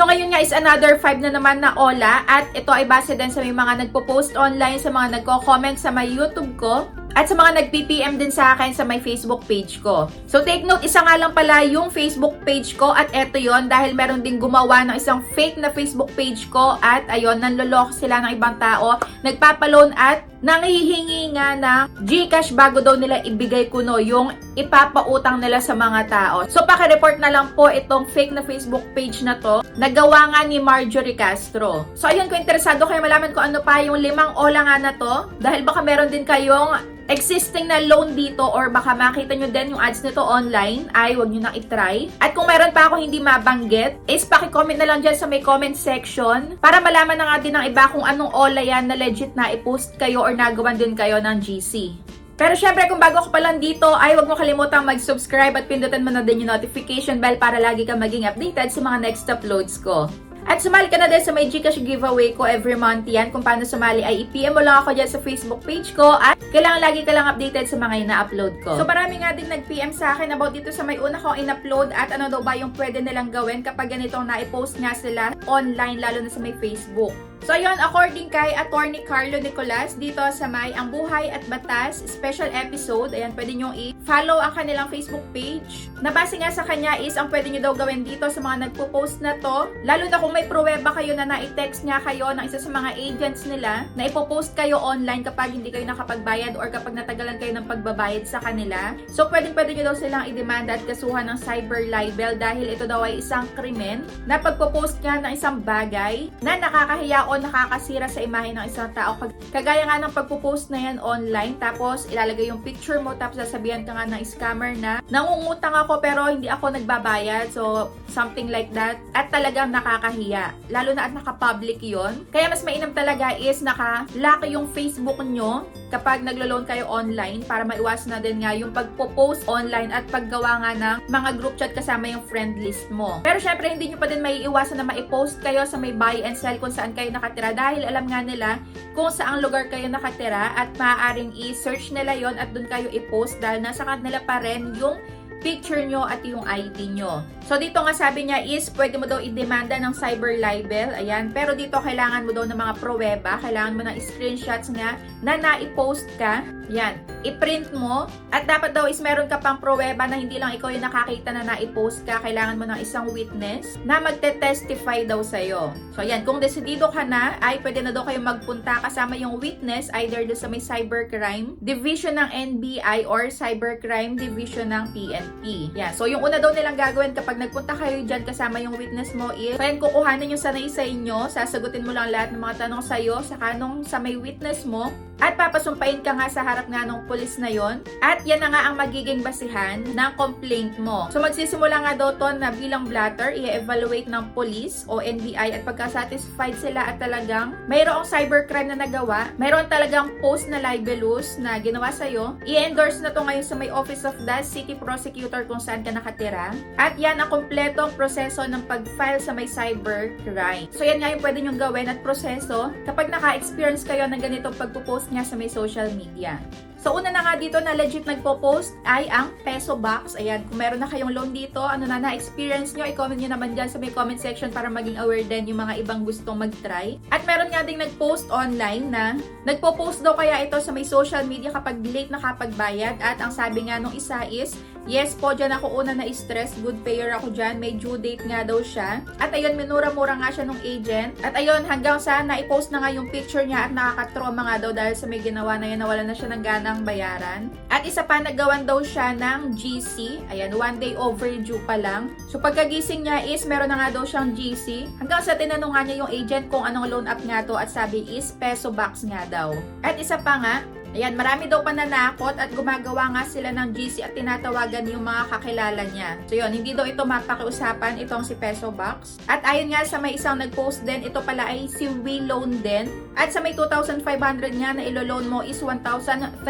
So ngayon nga is another 5 na naman na Ola at ito ay base din sa may mga nagpo-post online, sa mga nagko-comment sa may YouTube ko at sa mga nag-PPM din sa akin sa may Facebook page ko. So take note, isa nga lang pala yung Facebook page ko at eto yon dahil meron ding gumawa ng isang fake na Facebook page ko at ayun, nanloloko sila ng ibang tao, nagpapaloan at nangihingi nga ng Gcash bago daw nila ibigay kuno yung ipapautang nila sa mga tao. So paki-report na lang po itong fake na Facebook page na to. Nagawa nga ni Marjorie Castro. So ayun, kung interesado kayo malaman kung ano pa yung limang ola nga na to, dahil baka meron din kayong existing na loan dito or baka makita nyo din yung ads nito online, ay wag nyo na itry. At kung meron pa ako hindi mabanggit, is pakicomment na lang dyan sa may comment section para malaman na nga din ng iba kung anong ola yan na legit na i-post kayo or nagawan din kayo ng GC. Pero syempre, kung bago ka pa lang dito, ay huwag mo kalimutang mag-subscribe at pindutin mo na din yung notification bell para lagi kang maging updated sa mga next uploads ko. At sumali ka na din sa may Gcash giveaway ko every month yan. Kung paano sumali ay i-PM mo lang ako dyan sa Facebook page ko at kailangan lagi ka lang updated sa mga ina-upload ko. So marami nga din nag-PM sa akin about dito sa may una kong in-upload at ano daw ba yung pwede nilang gawin kapag ganitong na-post nga sila online lalo na sa may Facebook. So yon according kay Attorney Carlo Nicolas dito sa may Ang Buhay at Batas special episode, ayan, pwede nyo i-follow ang kanilang Facebook page. Nabase nga sa kanya is ang pwede nyo daw gawin dito sa mga nagpo-post na to, lalo na kung may pruweba kayo na na-text nga kayo ng isa sa mga agents nila na ipopost kayo online kapag hindi kayo nakapagbayad or kapag natagalan kayo ng pagbabayad sa kanila. So pwedeng pwede nyo daw silang idemanda at kasuhan ng cyber libel dahil ito daw ay isang krimen na pagpo-post nga ng isang bagay na nakakahiya o nakakasira sa imahe ng isang tao. Kagaya nga ng pagpo-post na yan online, tapos ilalagay yung picture mo, tapos sasabihan ka nga ng scammer na nangungutang ako pero hindi ako nagbabayad. So, something like that. At talagang nakakahiya. Lalo na at naka-public yon Kaya mas mainam talaga is naka-lock yung Facebook nyo kapag naglo-loan kayo online para maiwasan na din nga yung pagpo-post online at paggawa nga ng mga group chat kasama yung friend list mo. Pero syempre, hindi nyo pa din maiiwasan na maipost kayo sa may buy and sell kung saan kayo nakatira dahil alam nga nila kung saang lugar kayo nakatira at maaaring i-search nila yon at doon kayo i-post dahil nasa kanila pa rin yung picture nyo at yung ID nyo. So, dito nga sabi niya is, pwede mo daw i-demanda ng cyber libel. Ayan. Pero dito, kailangan mo daw ng mga pruweba. Kailangan mo ng screenshots nga na na-post ka. Yan. I-print mo. At dapat daw is meron ka pang pruweba na hindi lang ikaw yung nakakita na na-post ka. Kailangan mo ng isang witness na magte-testify daw sa'yo. So, yan. Kung desidido ka na, ay pwede na daw kayo magpunta kasama yung witness either doon sa may cybercrime division ng NBI or cybercrime division ng PNP. Yan. So, yung una daw nilang gagawin kapag nagpunta kayo dyan kasama yung witness mo is, so yan, kukuhanin yung sanay sa inyo, sasagutin mo lang lahat ng mga tanong sa'yo, saka nung sa may witness mo, at papasumpain ka nga sa harap nga ng pulis na yon at yan na nga ang magiging basihan ng complaint mo. So magsisimula nga daw to na bilang blatter, i-evaluate ng police o NBI at pagka-satisfied sila at talagang mayroong cybercrime na nagawa, mayroon talagang post na libelous na ginawa sa'yo, i-endorse na to ngayon sa may Office of the City Prosecutor kung saan ka nakatira. At yan ang kompletong proseso ng pag-file sa may cybercrime. So yan nga yung pwede nyong gawin at proseso kapag naka-experience kayo ng ganitong pagpo-post nga sa may social media. So, una na nga dito na legit nagpo-post ay ang Peso Box. Ayan, kung meron na kayong loan dito, ano na na-experience nyo, i-comment nyo naman dyan sa may comment section para maging aware din yung mga ibang gustong mag-try. At meron nga ding nag-post online na nagpo-post daw kaya ito sa may social media kapag late nakapagbayad. At ang sabi nga nung isa is, yes po, dyan ako una na stress, good payer ako dyan, may due date nga daw siya. At ayun, minura-mura nga siya nung agent. At ayun, hanggang sa na-post na nga yung picture niya at nakakatroma nga daw dahil sa may ginawa na yan, nawala na siya ng gana ng bayaran. At isa pa, nagawan daw siya ng GC. Ayan, one day overdue pa lang. So pagkagising niya is, meron na nga daw siyang GC. Hanggang sa tinanong nga niya yung agent kung anong loan up nga to at sabi is peso box nga daw. At isa pa nga, Ayan, marami daw pananakot at gumagawa nga sila ng GC at tinatawagan yung mga kakilala niya. So yun, hindi daw ito mapakiusapan itong si Peso Box. At ayon nga sa may isang nag-post din, ito pala ay si We Loan din. At sa may 2,500 niya na ilo-loan mo is 1,350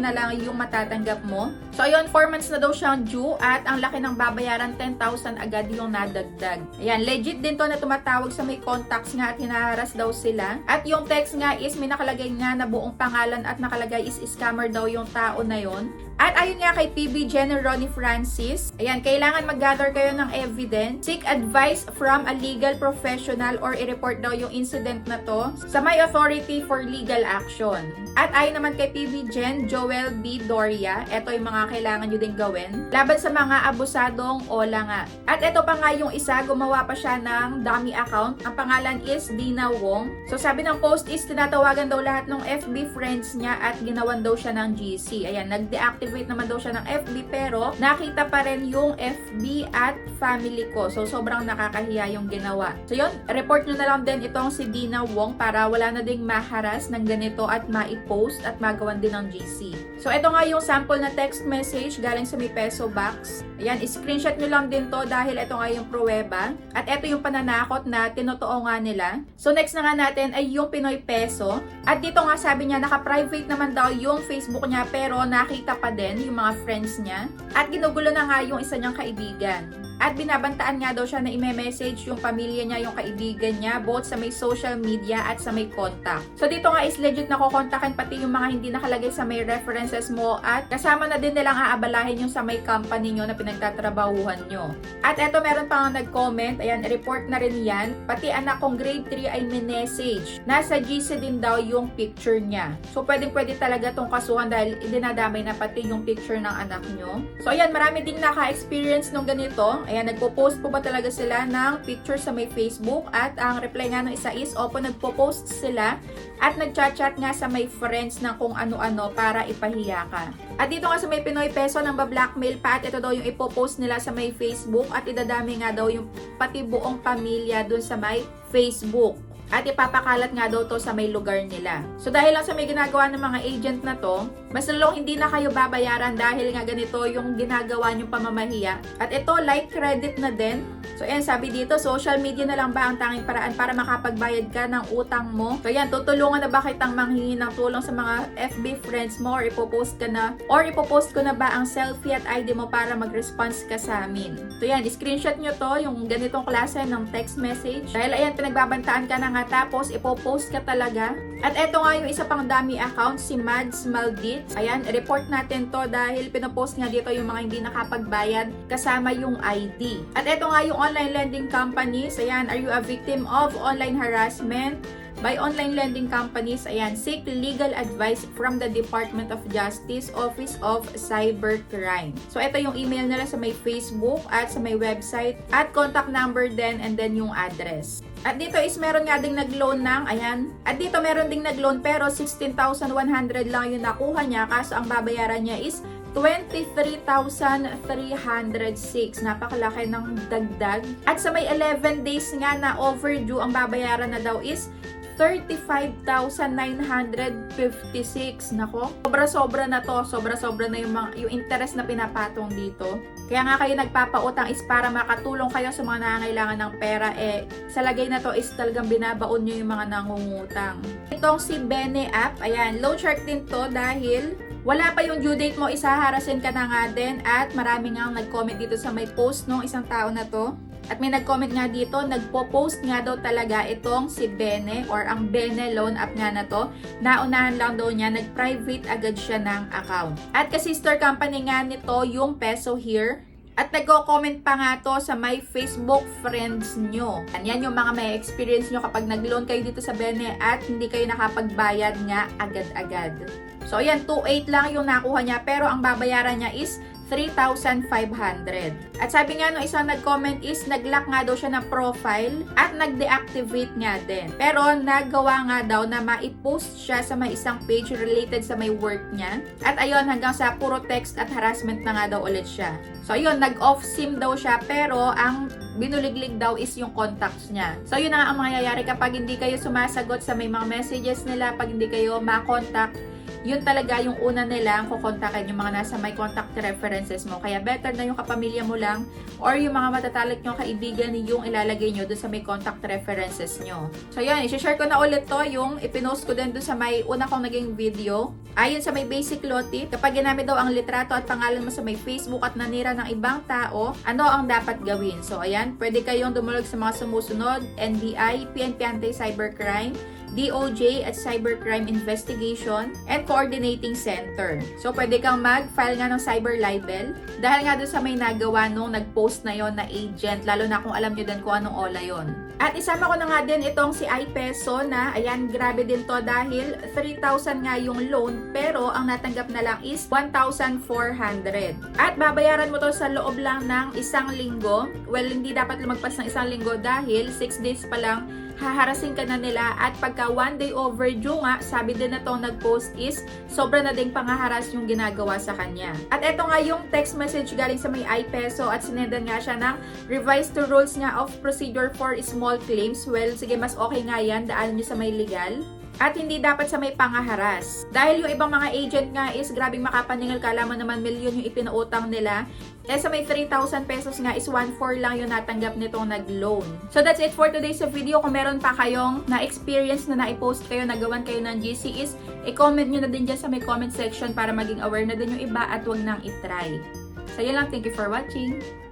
na lang yung matatanggap mo. So ayun, 4 months na daw siyang due at ang laki ng babayaran 10,000 agad yung nadagdag. Ayan, legit din to na tumatawag sa may contacts nga at hinaharas daw sila. At yung text nga is may nakalagay nga na buong pangalan at nakalagay is scammer daw yung tao na yon. At ayun nga kay PB Jenner Ronnie Francis, ayan, kailangan mag-gather kayo ng evidence, seek advice from a legal professional or i-report daw yung incident na to sa may authority for legal action. At ayon naman kay PB Jen, Joel B. Doria, ito yung mga kailangan nyo din gawin laban sa mga abusadong ola nga. At ito pa nga yung isa, gumawa pa siya ng dummy account. Ang pangalan is Dina Wong. So sabi ng post is tinatawagan daw lahat ng FB friends niya at ginawan daw siya ng GC. Ayan, nag-deactivate naman daw siya ng FB pero nakita pa rin yung FB at family ko. So sobrang nakakahiya yung ginawa. So yun, report nyo na lang din itong si Dina Wong para wala na ding maharas ng ganito at maipost at magawan din ng GC. So ito nga yung sample na text message galing sa may peso box. Ayan, screenshot nyo lang din to dahil ito nga yung pruweba. At ito yung pananakot na tinotoo nga nila. So next na nga natin ay yung Pinoy Peso. At dito nga sabi niya, naka-private naman daw yung Facebook niya pero nakita pa din yung mga friends niya. At ginugulo na nga yung isa niyang kaibigan. At binabantaan nga daw siya na i-message yung pamilya niya, yung kaibigan niya, both sa may social media at sa may contact. So dito nga is legit na kukontakin pati yung mga hindi nakalagay sa may references mo at kasama na din nilang aabalahin yung sa may company nyo na pinagtatrabahuhan nyo. At eto meron pa nga nag-comment, ayan, report na rin yan. Pati anak kong grade 3 ay minessage. Nasa GC din daw yung picture niya. So pwedeng pwede talaga tong kasuhan dahil dinadamay na pati yung picture ng anak nyo. So ayan, marami ding naka-experience nung ganito. Ayan, nagpo-post po ba talaga sila ng picture sa may Facebook at ang reply nga ng isa is, opo, nagpo-post sila at nagchat-chat nga sa may friends na kung ano-ano para ipahiya ka. At dito nga sa may Pinoy Peso nang ba-blackmail pa at ito daw yung ipopost nila sa may Facebook at idadami nga daw yung pati buong pamilya dun sa may Facebook. At ipapakalat nga daw to sa may lugar nila. So dahil lang sa may ginagawa ng mga agent na to, mas lalong hindi na kayo babayaran dahil nga ganito yung ginagawa nyong pamamahiya. At ito, light credit na din. So ayan, sabi dito, social media na lang ba ang tanging paraan para makapagbayad ka ng utang mo? So ayan, tutulungan na ba kitang manghingi ng tulong sa mga FB friends mo or ipopost ka na? Or ipopost ko na ba ang selfie at ID mo para mag-response ka sa amin? So ayan, screenshot nyo to, yung ganitong klase ng text message. Dahil ayan, pinagbabantaan ka na nga tapos ipopost ka talaga. At eto nga yung isa pang dami account, si Mads Maldit. Ayan, report natin to dahil pinopost nga dito yung mga hindi nakapagbayad kasama yung ID. At eto nga yung online lending companies. Ayan, are you a victim of online harassment? by online lending companies, ayan, seek legal advice from the Department of Justice Office of Cybercrime. So, ito yung email nila sa may Facebook at sa may website at contact number din and then yung address. At dito is meron nga ding nag-loan ng, ayan, at dito meron ding nag-loan pero 16,100 lang yung nakuha niya kaso ang babayaran niya is 23,306. Napakalaki ng dagdag. At sa may 11 days nga na overdue, ang babayaran na daw is 35,956. Nako, sobra-sobra na to. Sobra-sobra na yung, mga, yung interest na pinapatong dito. Kaya nga kayo nagpapautang is para makatulong kayo sa mga nangangailangan ng pera. Eh, sa lagay na to is talagang binabaon nyo yung mga nangungutang. Itong si Bene app, ayan, loan shark din to dahil wala pa yung due date mo, isaharasin ka na nga din at marami nga nag-comment dito sa may post nung isang tao na to. At may nag-comment nga dito, nagpo-post nga daw talaga itong si Bene or ang Bene loan app nga na to. Naunahan lang daw niya, nag-private agad siya ng account. At ka-sister company nga nito, yung Peso Here. At nagko-comment pa nga to sa may Facebook friends nyo. Yan yung mga may experience nyo kapag nag-loan kayo dito sa Bene at hindi kayo nakapagbayad nga agad-agad. So, ayan, 2.8 lang yung nakuha niya pero ang babayaran niya is 3,500. At sabi nga nung isang nag-comment is nag-lock nga daw siya ng profile at nag-deactivate nga din. Pero nagawa nga daw na ma-post siya sa may isang page related sa may work niya. At ayun, hanggang sa puro text at harassment na nga daw ulit siya. So ayun, nag-off SIM daw siya pero ang binuliglig daw is yung contacts niya. So yun na nga ang mangyayari kapag hindi kayo sumasagot sa may mga messages nila, pag hindi kayo makontakt, yun talaga yung una nila ang kukontakin yung mga nasa may contact references mo. Kaya better na yung kapamilya mo lang or yung mga matatalik nyo kaibigan yung ilalagay nyo doon sa may contact references nyo. So yan, isi-share ko na ulit to yung ipinost ko din doon sa may una kong naging video. Ayon sa may basic law tip, kapag ginamit daw ang litrato at pangalan mo sa may Facebook at nanira ng ibang tao, ano ang dapat gawin? So ayan, pwede kayong dumulog sa mga sumusunod, NBI, PNP Anti-Cybercrime, DOJ at Cybercrime Investigation and Coordinating Center. So, pwede kang mag-file nga ng cyber libel dahil nga doon sa may nagawa nung nag-post na yon na agent, lalo na kung alam nyo din kung anong ola yon. At isama ko na nga din itong si iPeso na, ayan, grabe din to dahil 3,000 nga yung loan pero ang natanggap na lang is 1,400. At babayaran mo to sa loob lang ng isang linggo. Well, hindi dapat lumagpas ng isang linggo dahil 6 days pa lang haharasin ka na nila at pagka one day overdue nga, sabi din na tong nag-post is sobra na ding pangaharas yung ginagawa sa kanya. At eto nga yung text message galing sa may iPeso at sinendan nga siya ng revised to rules nga of procedure for small claims. Well, sige, mas okay nga yan, daanan nyo sa may legal. At hindi dapat sa may pangaharas. Dahil yung ibang mga agent nga is grabing makapaningal ka, alam mo naman milyon yung ipinautang nila. Eh sa may 3,000 pesos nga is 1,4 lang yung natanggap nitong nag-loan. So that's it for today's video. Kung meron pa kayong na-experience na na-post kayo, nagawan kayo ng GC is, i-comment nyo na din dyan sa may comment section para maging aware na din yung iba at wag nang itry. So yun lang. Thank you for watching.